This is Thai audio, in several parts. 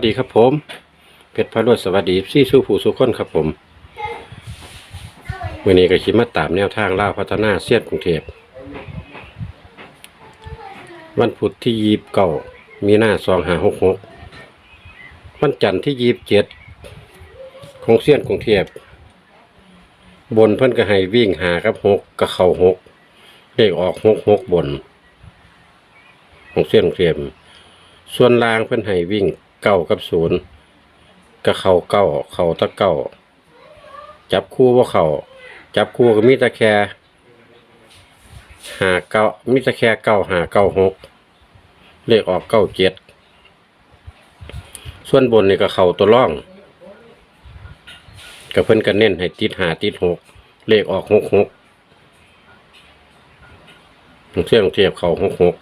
สดีครับผมเพชรพารวดสวัสดีซี่สู้ผู้สู้คนครับผมวันนี้ก็คิดมาตามแนวทางล่าพัฒนาเสียดกรุงเทพวันพุธที่ยีบเก่ามีหน้าสองหาหกหกวันจันทร์ที่ยีบเจ็ดของเสียนกรุงเทพบนเพิ่นก็ให้วิ่งหากับหกกับเข่าหกเลขออกหกหกบน ของเสียนกรุงเทพส่วนล่างเพิ่นให้วิ่ง เก้ากับศูนย์ก็เข้าเก้าเข้าตะเก้าจับคู่ว่าเข้าจับคู่ก็มีตะแค่หาเก้ามีตะแค่เก้าหาเก้าหกเลขออกเก้าเจ็ดส่วนบนนี่ก็เข้าตัวร่องก็เพิ่นก็เน้นให้ติดหาติดหกเลขออกหกหกเที่ยงเทียบเข้าหกหก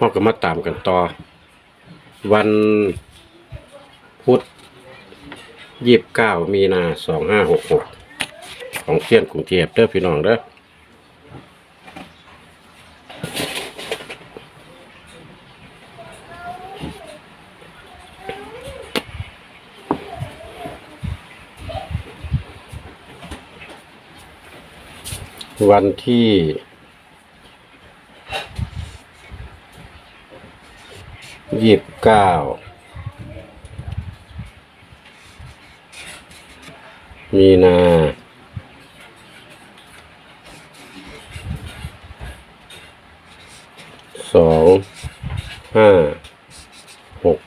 เราก็มาตามกันต่อ วันพุธยี่สิบเก้ามีนาสองห้าหกหกของเทียนกรุงเทพเด้อพี่น้องเด้อวันที่ ยี่สิบ เก้ามีนา สอง ห้าหก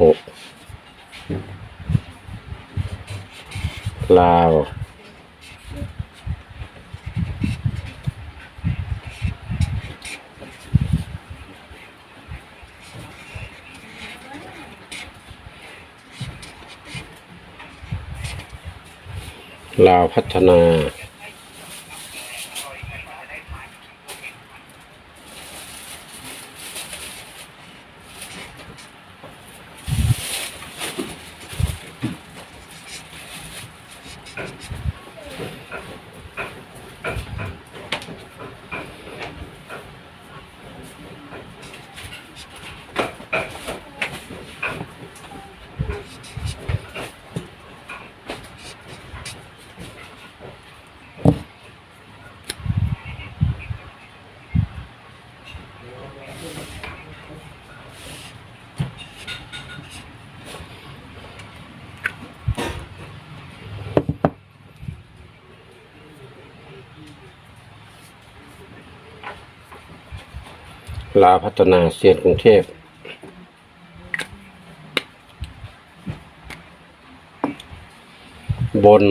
หกลาว ลาวพัฒนา ลาพัฒนาเสียนกรุงเทพ บน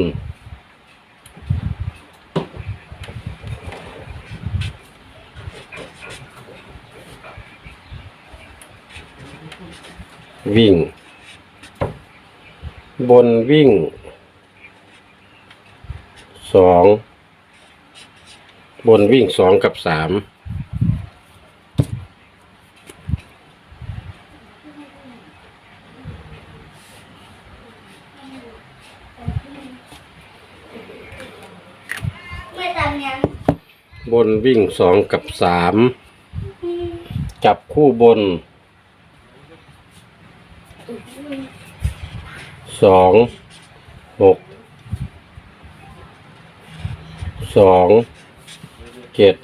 วิ่ง บนวิ่งสองบนวิ่งสองกับสาม ไม่ตำ ยังบนวิ่งสองกับสามจับคู่บนสองหกสองเจ็ด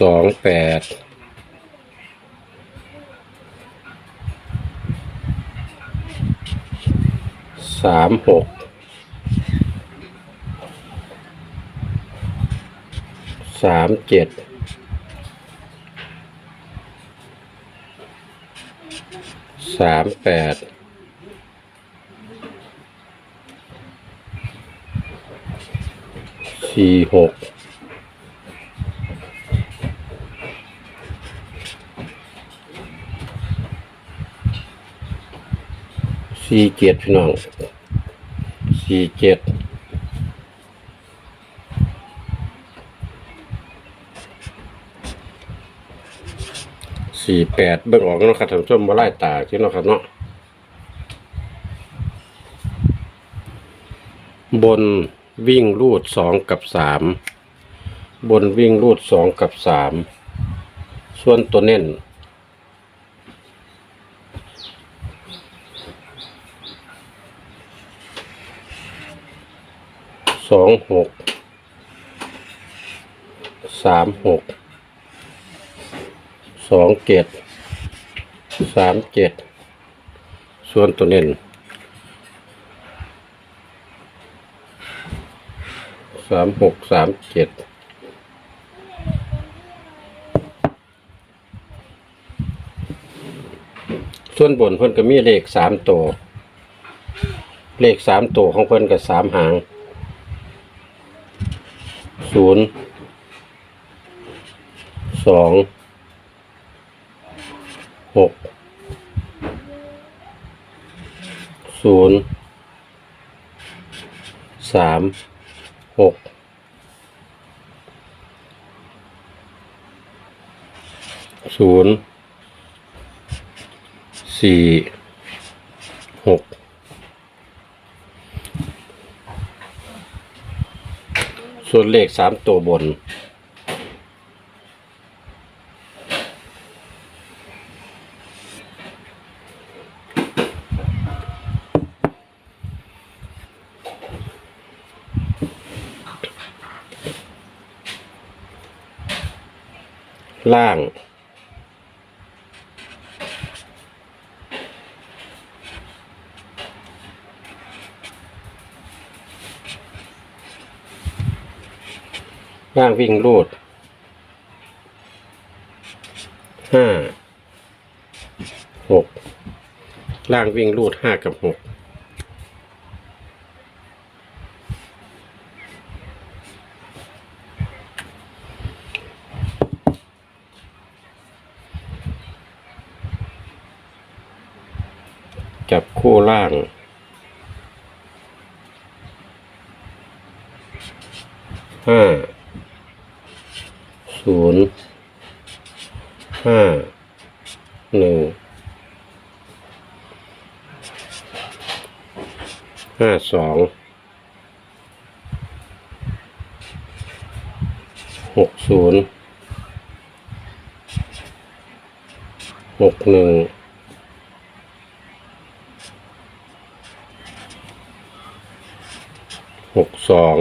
สองแปด สามหกสามเจ็ดสามแปดสี่หกสี่เจ็ดพี่น้อง สี่เจ็ดสี่แปดเบิ่งออกเนาะครับท่านผู้ชมว่าไล่ตาที่เนาะครับเนาะบนวิ่งรูดสองกับสามบนวิ่งรูดสองกับสามส่วนตัวเน้น ส องหกสามหกสองเจ็ดสามเจ็ดส่วนตัวเน้นสามหกสามเจ็ดส่วนบนเพิ่นก็มีเลขสามตัว เลขสามตัวของเพิ่นก็สามหาง ศูนย์สองหกศูนย์สามหกศูนย์สี่หก ส่วนเลขสามตัวบน ล่าง ล่างวิ่งรูดห้าหกล่างวิ่งรูดห้ากับหกจับคู่ล่างห้า ศูนย์ห้าหนึ่งห้าสองหกศูนย์หกหนึ่งหกสอง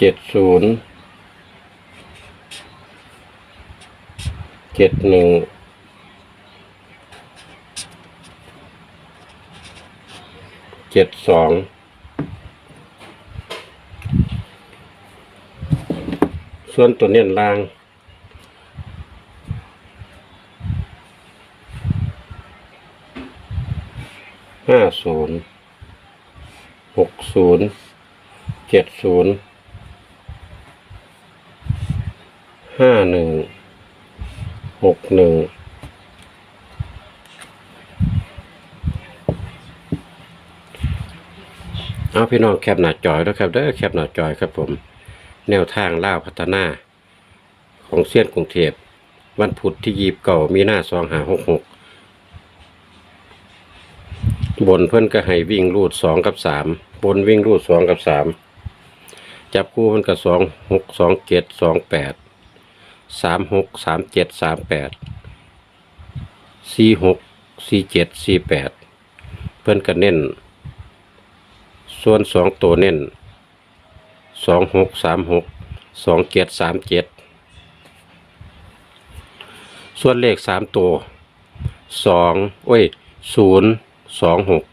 เจ็ดศูนย์เจ็ดหนึ่งเจ็ดสองส่วนตัวเน้นล่างห้าศูนย์หกศูนย์เจ็ดศูนย์ ห้าหนึ่งหกหนึ่งเอาพี่น้องแคปหน้าจอยด้วครับเด้อแคปหน้าจอยครับผม แนวทางล่าพัฒนา ของเซียนกรุงเทพวันพุธที่ยีบเก่ามีหน้าซองหาหกหกบนเพื่อนก็ให้วิ่งรูดสองกับสามบนวิ่งรูดสองกับสามจับคู่เพื่อนก็สองหกสองเจ็ดสองแปด สามหกสามเจ็ดสามแปดสี่หกสี่เจ็ดสี่แปดเพื่อนก็เน้น ส่วนสองตัวเน้นสองหกสามหกสองเจ็ดสามเจ็ดส่วนเลขสามตัวสองโอ้ยศูนย์สองหก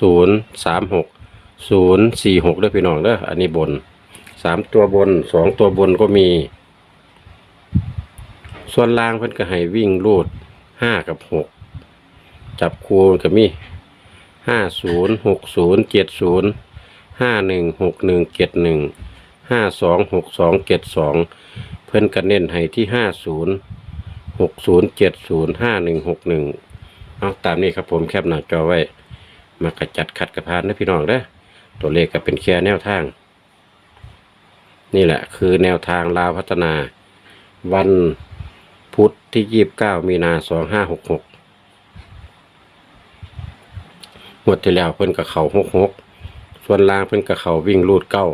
ศูนย์สามหกศูนย์สี่หกด้วยพี่น้องเด้ออันนี้บนสามตัวบนสองตัวบนก็มี ส่วนล่างเพิ่นก็ให้วิ่งรูดห้ากับหกจับคูณก็มีห้าศูนย์หกศูนย์เจ็ดศูนย์ห้าหนึ่งหกหนึ่งเจ็ดหนึ่งห้าสองหกสองเจ็ดสองเพิ่นก็เน้นให้ที่ห้าศูนย์หกศูนย์เจ็ดศูนย์ห้าหนึ่งหกหนึ่งเอาตามนี้ครับผมแคปหน้าจอไว้ มากระจัดขัดกระพานนะพี่น้องเด้อตัวเลขก็เป็นแค่แนวทาง นี่แหละคือแนวทางลาวพัฒนาวัน พุธที่ยี่บเก้ามีนาสองห้าหกหกงวดที่แล้วเพิ่นกับเขาหกหกส่วนล่างเพิ่นกับเขาวิ่งลูดเก้า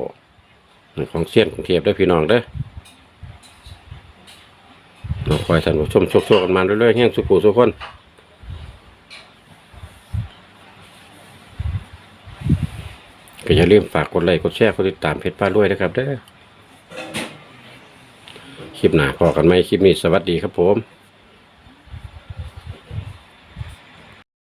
ของเสี้ยนกรุงเทพได้พี่น้องเด้อเราคอยท่านผู้ชมโชคๆกันมาเรื่อยๆแห่งสุขุสุขคนก็อย่าลืมฝากกดไลค์กดแชร์กดติดตามเพจป้าด้วยนะครับเด้อ ลิปหน้าพอกันไหมคลิปนี้สวัสดีครับผม